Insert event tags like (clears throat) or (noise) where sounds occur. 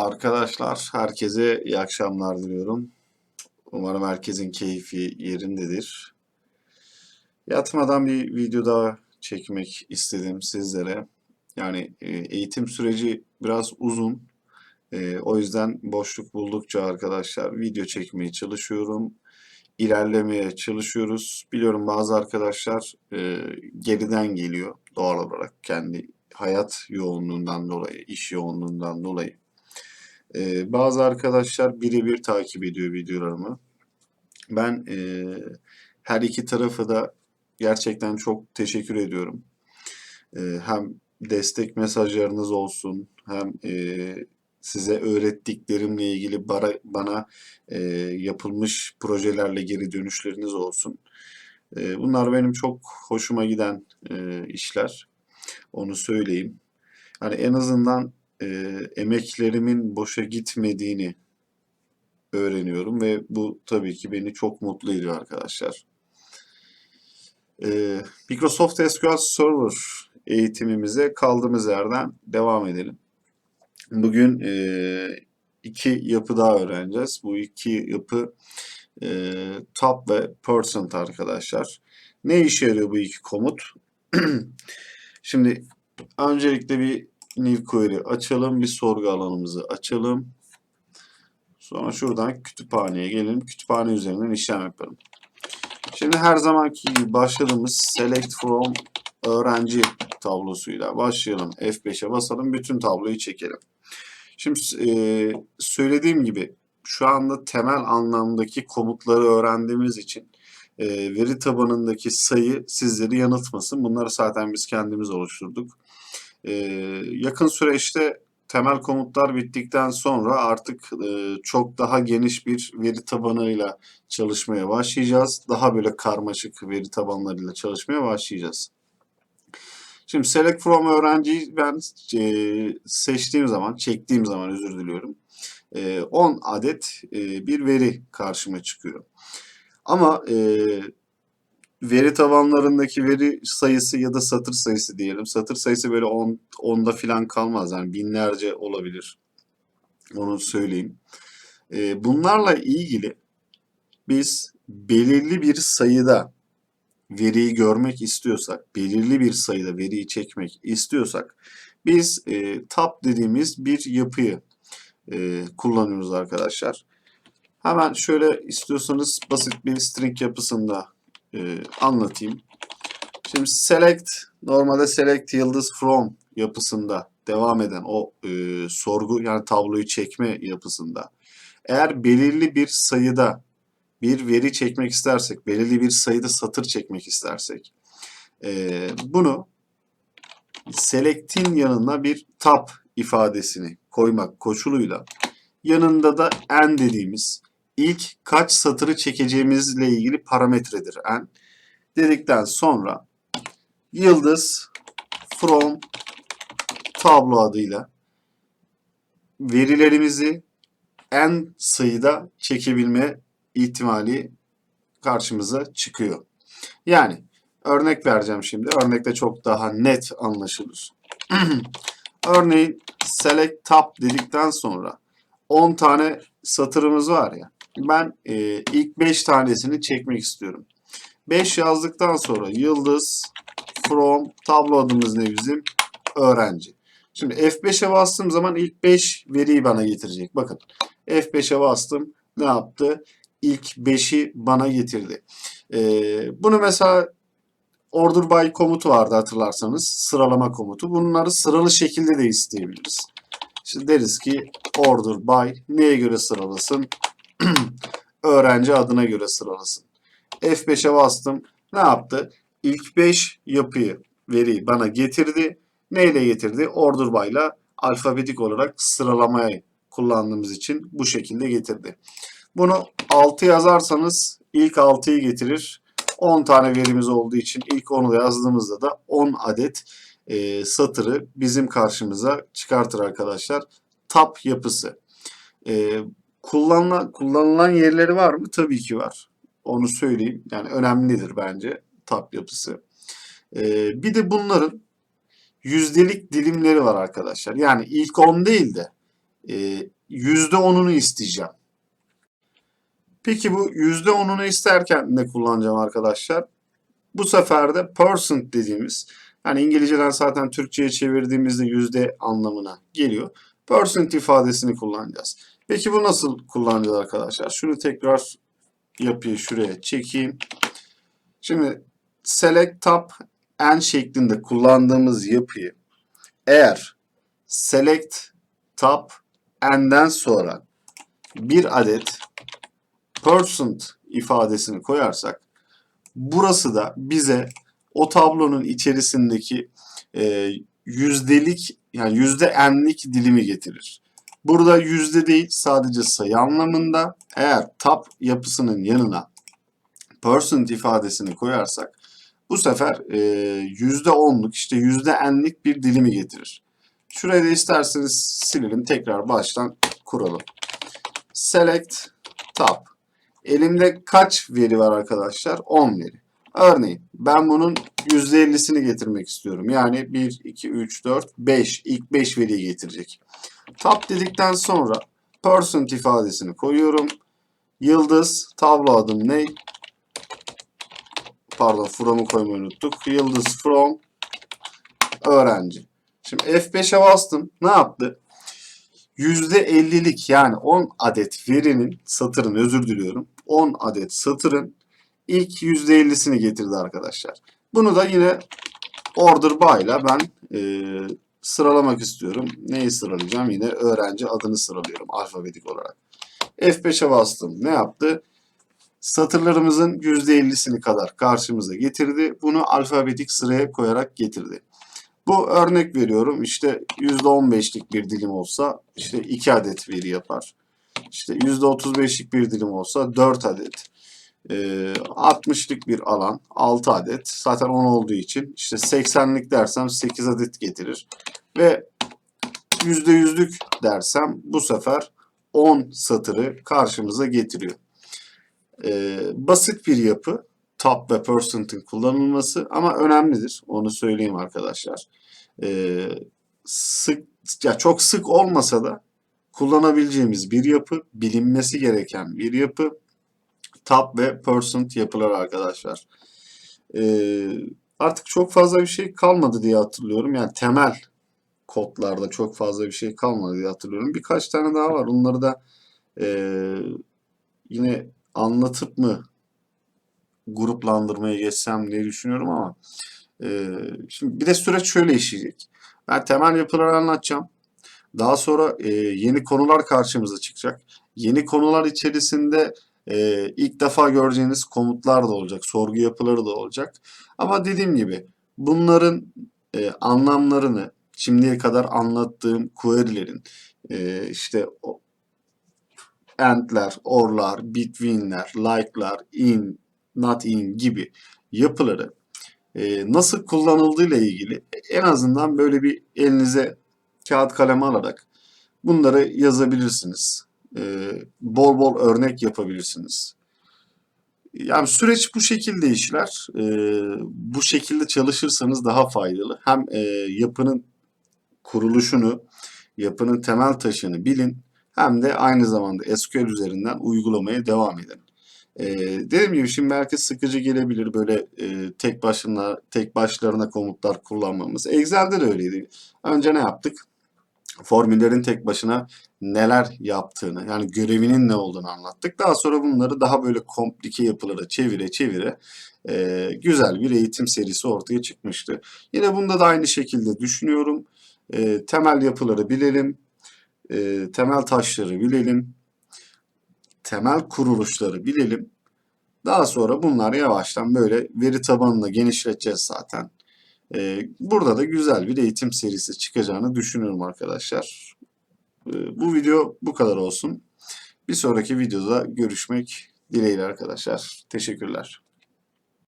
Arkadaşlar herkese iyi akşamlar diliyorum. Umarım herkesin keyfi yerindedir. Yatmadan bir video daha çekmek istedim sizlere. Yani e, eğitim süreci biraz uzun. E, o yüzden boşluk buldukça arkadaşlar video çekmeye çalışıyorum. İlerlemeye çalışıyoruz. Biliyorum bazı arkadaşlar e, geriden geliyor doğal olarak kendi hayat yoğunluğundan dolayı, iş yoğunluğundan dolayı. Ee, bazı arkadaşlar birebir takip ediyor videolarımı. Ben e, her iki tarafı da gerçekten çok teşekkür ediyorum. E, hem destek mesajlarınız olsun, hem e, size öğrettiklerimle ilgili bara, bana e, yapılmış projelerle geri dönüşleriniz olsun. E, bunlar benim çok hoşuma giden e, işler. Onu söyleyeyim. Hani en azından e, emeklerimin boşa gitmediğini öğreniyorum ve bu tabii ki beni çok mutlu ediyor arkadaşlar. E, Microsoft SQL Server eğitimimize kaldığımız yerden devam edelim. Bugün e, iki yapı daha öğreneceğiz. Bu iki yapı e, top ve percent arkadaşlar. Ne işe yarıyor bu iki komut? (clears throat) Şimdi öncelikle bir new query açalım. Bir sorgu alanımızı açalım. Sonra şuradan kütüphaneye gelelim. Kütüphane üzerinden işlem yapalım. Şimdi her zamanki gibi başladığımız select from öğrenci tablosuyla başlayalım. F5'e basalım. Bütün tabloyu çekelim. Şimdi e, söylediğim gibi şu anda temel anlamdaki komutları öğrendiğimiz için e, veri tabanındaki sayı sizleri yanıltmasın. Bunları zaten biz kendimiz oluşturduk. E, yakın süreçte temel komutlar bittikten sonra artık e, çok daha geniş bir veri tabanıyla çalışmaya başlayacağız. Daha böyle karmaşık veri tabanlarıyla çalışmaya başlayacağız. Şimdi select from öğrenciyi ben e, seçtiğim zaman, çektiğim zaman özür diliyorum. E, 10 adet e, bir veri karşıma çıkıyor. Ama veri tabanlarındaki veri sayısı ya da satır sayısı diyelim. Satır sayısı böyle 10 onda filan kalmaz. Yani binlerce olabilir. Onu söyleyeyim. E, bunlarla ilgili biz belirli bir sayıda veriyi görmek istiyorsak, belirli bir sayıda veriyi çekmek istiyorsak biz e, tab dediğimiz bir yapıyı e, kullanıyoruz arkadaşlar. Hemen şöyle istiyorsanız basit bir string yapısında e, anlatayım. Şimdi select, normalde select yıldız from yapısında devam eden o e, sorgu yani tabloyu çekme yapısında eğer belirli bir sayıda bir veri çekmek istersek, belirli bir sayıda satır çekmek istersek e, bunu select'in yanına bir tab ifadesini koymak koşuluyla yanında da n dediğimiz ilk kaç satırı çekeceğimizle ilgili parametredir n. Dedikten sonra yıldız from tablo adıyla verilerimizi n sayıda çekebilme ihtimali karşımıza çıkıyor. Yani örnek vereceğim şimdi. Örnekte çok daha net anlaşılır. (clears throat) Örneğin select tab dedikten sonra 10 tane satırımız var ya. Ben e, ilk 5 tanesini çekmek istiyorum. 5 yazdıktan sonra yıldız from tablo adımız ne bizim? Öğrenci. Şimdi F5'e bastığım zaman ilk 5 veriyi bana getirecek. Bakın F5'e bastım. Ne yaptı? İlk 5'i bana getirdi. Ee, bunu mesela order by komutu vardı hatırlarsanız. Sıralama komutu. Bunları sıralı şekilde de isteyebiliriz. İşte deriz ki order by neye göre sıralasın? (clears throat) Öğrenci adına göre sıralasın. F5'e bastım. Ne yaptı? İlk 5 yapıyı, veriyi bana getirdi. Neyle getirdi? Order by ile alfabetik olarak sıralamaya kullandığımız için bu şekilde getirdi. Bunu 6 yazarsanız ilk 6'yı getirir. 10 tane verimiz olduğu için ilk 10'u yazdığımızda da 10 adet e, satırı bizim karşımıza çıkartır arkadaşlar. Tab yapısı. E, kullanılan, kullanılan yerleri var mı? Tabii ki var. Onu söyleyeyim. Yani önemlidir bence tab yapısı. E, bir de bunların yüzdelik dilimleri var arkadaşlar. Yani ilk 10 değil de e, %10'unu isteyeceğim. Peki bu %10'unu isterken ne kullanacağım arkadaşlar? Bu sefer de percent dediğimiz yani İngilizceden zaten Türkçe'ye çevirdiğimizde yüzde anlamına geliyor. Percent ifadesini kullanacağız. Peki bu nasıl kullanacağız arkadaşlar? Şunu tekrar yapıyı şuraya çekeyim. Şimdi select tab n şeklinde kullandığımız yapıyı eğer select tab n'den sonra bir adet percent ifadesini koyarsak burası da bize o tablonun içerisindeki e, yüzdelik yani yüzde n'lik dilimi getirir. Burada yüzde değil sadece sayı anlamında eğer tab yapısının yanına percent ifadesini koyarsak bu sefer e, yüzde onluk işte yüzde n'lik bir dilimi getirir. Şurayı da isterseniz silelim tekrar baştan kuralım. Select tab. Elimde kaç veri var arkadaşlar? 10 veri. Örneğin ben bunun %50'sini getirmek istiyorum. Yani 1, 2, 3, 4, 5. İlk 5 veriyi getirecek. Tab dedikten sonra percent ifadesini koyuyorum. Yıldız, tablo adım ne? Pardon from'u koymayı unuttuk. Yıldız from öğrenci. Şimdi F5'e bastım. Ne yaptı? %50'lik yani 10 adet verinin satırın özür diliyorum. 10 adet satırın ilk %50'sini getirdi arkadaşlar. Bunu da yine order by ile ben e, sıralamak istiyorum. Neyi sıralayacağım? Yine öğrenci adını sıralıyorum alfabetik olarak. F5'e bastım. Ne yaptı? Satırlarımızın %50'sini kadar karşımıza getirdi. Bunu alfabetik sıraya koyarak getirdi. Bu örnek veriyorum. İşte %15'lik bir dilim olsa işte 2 adet veri yapar. İşte %35'lik bir dilim olsa 4 adet. Ee, 60'lık bir alan 6 adet. Zaten 10 olduğu için işte 80'lik dersem 8 adet getirir. Ve %100'lük dersem bu sefer 10 satırı karşımıza getiriyor. Ee, basit bir yapı top ve percent'ın kullanılması ama önemlidir. Onu söyleyeyim arkadaşlar. Ee, sık ya çok sık olmasa da kullanabileceğimiz bir yapı, bilinmesi gereken bir yapı top ve percent yapılar arkadaşlar. Ee, artık çok fazla bir şey kalmadı diye hatırlıyorum. Yani temel kodlarda çok fazla bir şey kalmadı diye hatırlıyorum. Birkaç tane daha var. Onları da e, yine anlatıp mı gruplandırmaya geçsem diye düşünüyorum ama e, şimdi bir de süreç şöyle işleyecek. Ben temel yapıları anlatacağım. Daha sonra e, yeni konular karşımıza çıkacak. Yeni konular içerisinde e, ilk defa göreceğiniz komutlar da olacak, sorgu yapıları da olacak. Ama dediğim gibi bunların e, anlamlarını şimdiye kadar anlattığım query'lerin e, işte and'ler, or'lar, between'ler, like'lar, in, not in gibi yapıları e, nasıl kullanıldığıyla ilgili en azından böyle bir elinize kağıt kalem alarak bunları yazabilirsiniz. E, bol bol örnek yapabilirsiniz. Yani süreç bu şekilde işler. E, bu şekilde çalışırsanız daha faydalı. Hem e, yapının kuruluşunu, yapının temel taşını bilin hem de aynı zamanda SQL üzerinden uygulamaya devam edin. Ee, dediğim gibi şimdi belki sıkıcı gelebilir böyle e, tek başına tek başlarına komutlar kullanmamız. Excel'de de öyleydi. Önce ne yaptık? Formüllerin tek başına neler yaptığını yani görevinin ne olduğunu anlattık. Daha sonra bunları daha böyle komplike yapılara çevire çevire e, güzel bir eğitim serisi ortaya çıkmıştı. Yine bunda da aynı şekilde düşünüyorum. E, temel yapıları bilelim. E, temel taşları bilelim temel kuruluşları bilelim. Daha sonra bunlar yavaştan böyle veri tabanını genişleteceğiz zaten. Ee, burada da güzel bir eğitim serisi çıkacağını düşünüyorum arkadaşlar. Ee, bu video bu kadar olsun. Bir sonraki videoda görüşmek dileğiyle arkadaşlar. Teşekkürler.